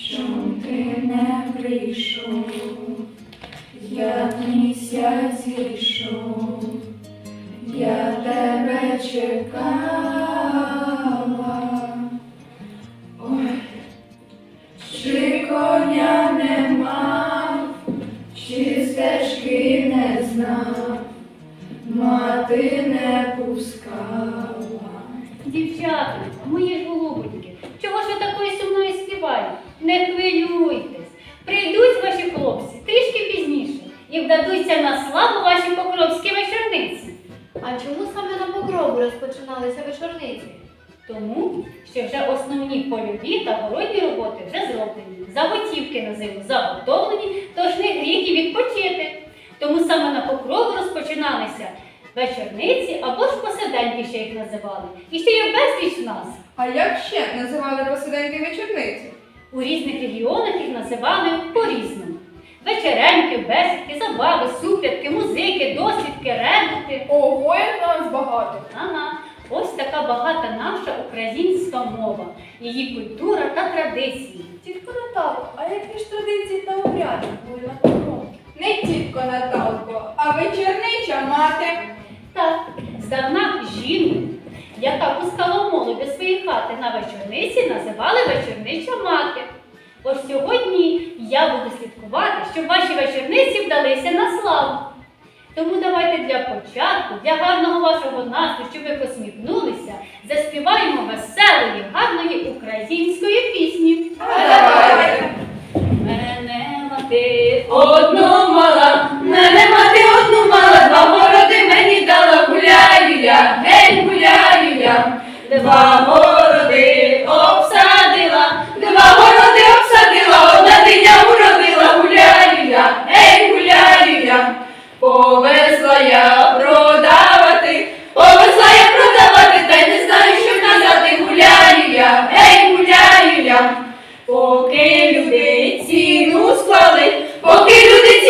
чом ти не прийшов, як місяць зійшов, я тебе чекала. Ой, чи коня не мав, чи стежки не знав, мати не пускала. Дівчата, мої ж голубоньки, чого ж ви такою сумною співаєте? Не хвилюйтесь. Прийдуть ваші хлопці трішки пізніше і вдадуться на славу ваші покровські вечорниці. А чому саме на покрову розпочиналися вечорниці? Тому що вже основні польові та городні роботи вже зроблені, заготівки на зиму заготовлені, тож не гріх і відпочити. Тому саме на покрову розпочиналися вечорниці або ж посиденьки, ще їх називали. І ще є безліч в нас. А як ще називали посиденьки вечорниці? У різних регіонах їх називали по-різному. Вечереньки, бесідки, забави, суп'ятки, музики, дослідки, редути. Ого, як нас багато! Ага, ось така багата наша українська мова, її культура та традиції. Тітко Наталко, а які ж традиції та обряди були на покрові? Не тітко Наталко, а вечорнича мати. Так, здавна жінку, яка пускала молоді свої хати на вечорниці, називали вечорнича мати. Ось сьогодні я буду слідкувати, щоб ваші вечорниці вдалися на славу. Тому давайте для початку, для гарного вашого настрою, щоб ви посміхнулися, заспіваємо веселої, гарної української пісні. Мене мати Одну мала, мене мати одну мала, два городи мені дала, гуляю я, гей, гуляю я, два городи обсадила, гуляю я, повезла я продавати, повезла я продавати, та й не знаю, що казати, гуляю я, гей, гуляю я. Поки люди ціну склали, поки люди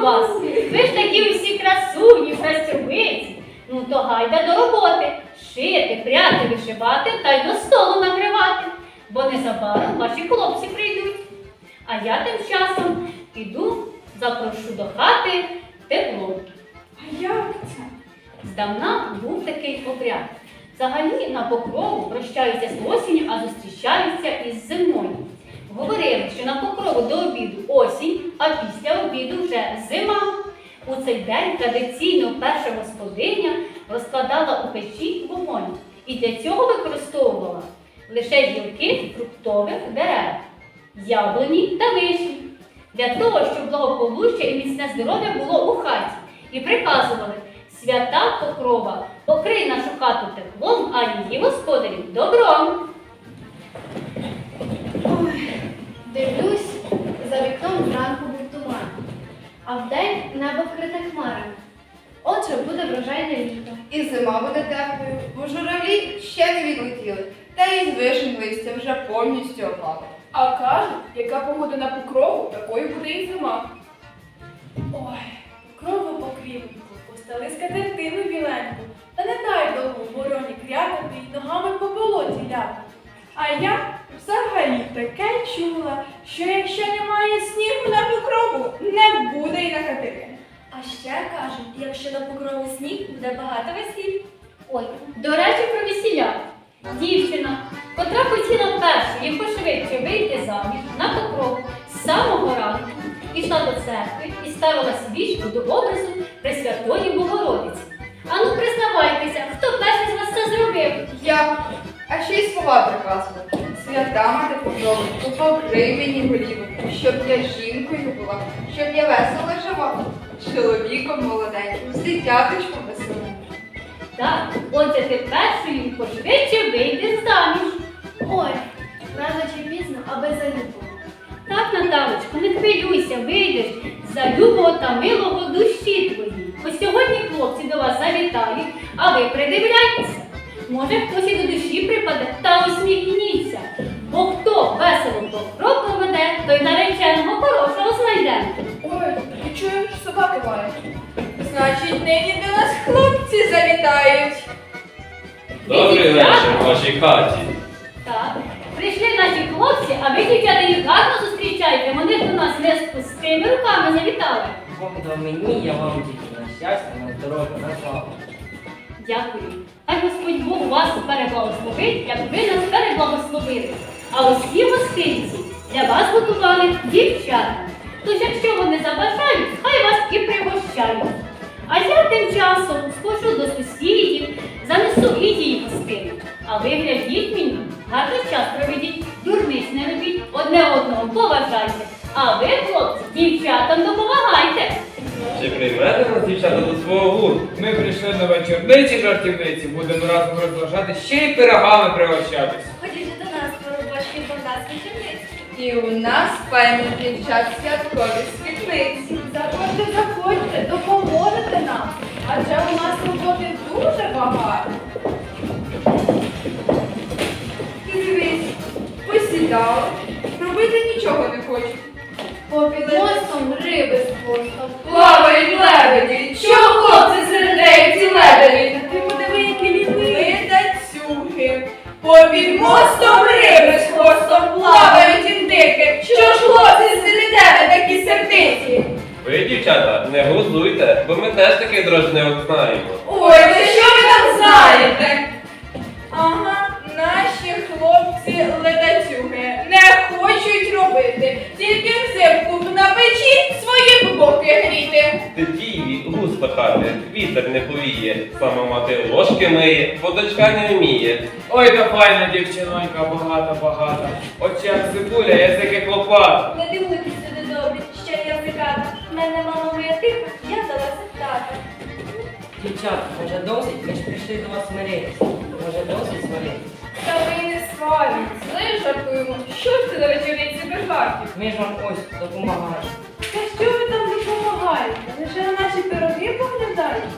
вас. Ви ж такі усі красуні, працьовиті. Ну то гайда до роботи. Шити, пряти, вишивати та й до столу накривати. Бо незабаром ваші хлопці прийдуть. А я тим часом піду, запрошу до хати тепло. А як це? Здавна був такий обряд. Взагалі на покрову прощаються з осінню, а зустрічаються із зимою. Говорили, що на покрову до обіду осінь, а після обіду вже зима. У цей день традиційно перша господиня розкладала у печі вогонь і для цього використовувала лише гілки фруктових дерев, яблуні та вишні, для того, щоб благополуччя і міцне здоров'я було у хаті. І приказували свята покрова, покрий нашу хату теплом, а її господарів добром. Небо вкрите хмарами. Отже, буде врожайне літо. І зима буде теплою, бо журавлі ще не відлетіли, та й з вишень листя вже повністю опало. А кажуть, яка погода на покрову, такою буде і зима. Ой, покрову покрівнику, постали скатертину біленьку, та не дай довго вороні крякати й ногами по болоті ляпати. А я взагалі таке чула, що якщо немає снігу на покрову, не буде й на хатини. А ще кажуть, якщо на покрову сніг, буде багато весіль. Ой, до речі, про весілля. Дівчина, котра хотіла першою і пошвидше вийти заміж на покров з самого ранку, ішла до церкви і поставила свічку до образу Пресвятої Богородиці. Ану, признавайтеся, хто перший з вас це зробив? Я, а ще й слова приказував. Свята мати покрови, покрий мені голіву, щоб я жінкою була, щоб я весело жила, чоловіком молоденьким, з дитяточком веселим. Так, отже ти першою пошвидше вийдеш заміж. Ой, рано чи пізно, аби залюбила. Так, Наталочко, не хвилюйся, вийдеш за любого та милого душі твої. Ось сьогодні хлопці до вас завітають, а ви придивляйтеся. Може, хтось і до душі припаде та усміхніться. Бо хто весело до крок проведе, той нареченого хорошого знайде. Чуєш, собаки мають. Значить, нині до нас хлопці завітають. Добрий вечір вашій хаті. Так, прийшли наші хлопці, а ви, дівчата, їх гарно зустрічайте. Вони ж до нас не з пустими руками завітали. Бог дав мені, я вам тільки на щастя, на здоров'я, на славу. Дякую. Хай Господь Бог вас переблагословить, як ви нас переблагословили. А усі гостинці для вас готували дівчата. Тож, якщо вони забажають, хай вас і пригощають. А я тим часом схожу до сусідів, занесу і їй гостину. А ви глядіть мені, гарно час проведіть, дурниць не робіть, одне одного поважайте. А ви, хлопці, дівчатам допомагайте. Чи приймете нас дівчата до свого гурту? Ми прийшли на вечорниці жартівниці, будемо разом розважати, ще й пирогами пригощатись. І у нас певні дівчат святкові світлиці. Заходьте, заходьте, допоможете нам. Адже у нас роботи дуже багато. Ти дивись, посідали, робити нічого не хочуть. Попід мостом риби з хвостом. Плавають лебеді, чого хлопці дівчата, не глузуйте, бо ми теж такий дрожневик знаємо. Ой, та що ви там знаєте? Ага, наші хлопці ледацюги не хочуть робити, тільки взимку на печі свої боки гріти. Ти діві, гуз пахати, вітер не повіє, сама мати ложки миє, бо дочка не вміє. Ой, та файна дівчинонька, багата-багата. Очі як цибуля, язик як лопата. Мама моя тиха, я дала тата. Дівчата, може досить? Ми ж прийшли до вас миритися. Може досить сваритися? Та ви не сваріть, ми жартуємо. Що ж ти на вечорниці без жартів? Ми ж вам ось допомагаємо. Та що ви там допомагаєте? Лише на наші пироги поглядаєте?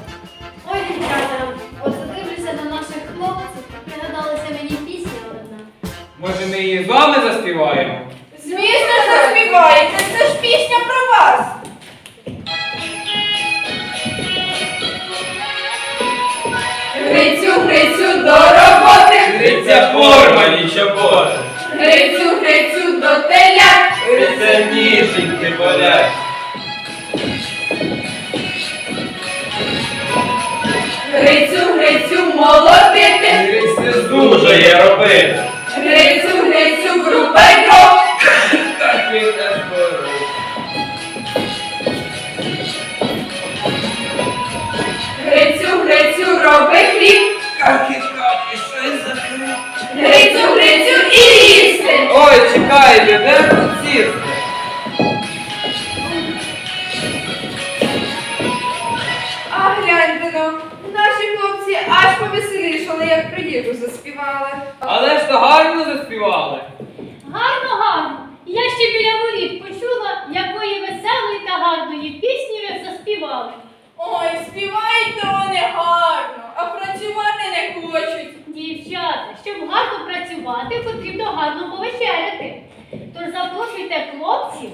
Ой, дівчата, от задивлюся на наших хлопців, пригадалася мені пісня одна. Може ми її з вами заспіваємо? Звісно, заспіваєте, Грицю, Грицю, до роботи, Гриця форма нічого, Грицю, Грицю, до теля. Гриця ніженьки болять. Грицю, Грицю, молотити, Гриць не Дуже є робити. Роби хліб. Какі, какі, що за хрень? Грицю, Грицю, і їсти. Ой, чекайте, де тут сісти? А гляньте ну, наші хлопці аж повеселішали, як при їжу заспівали. Але ж то гарно заспівали. Гарно, гарно. Я ще біля воріт почула, якої веселої та гарної пісні ви заспівали. Ой, співають то вони гарно, а працювати не хочуть. Дівчата, щоб гарно працювати, потрібно гарно повечеряти. Тож запрошуйте хлопців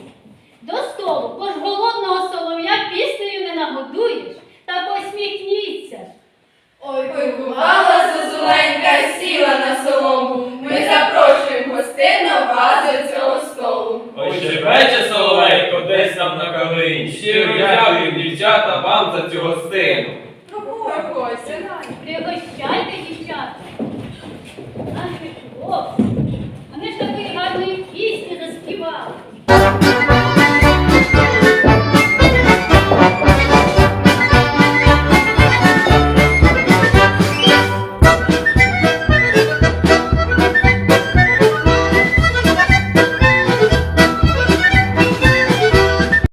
до столу, бо ж голодного солов'я піснею не нагодуєш. Та посміхніться. Ой, Ой, бувала зозуленька, сіла на солому. Ми запрошуємо гостину вас до цього столу. Ой, щебече соловейко, десь там на калині. Щиро дякую, дівчата, вам за цю гостину. Пригощайте, дівчата. Наші хлопці.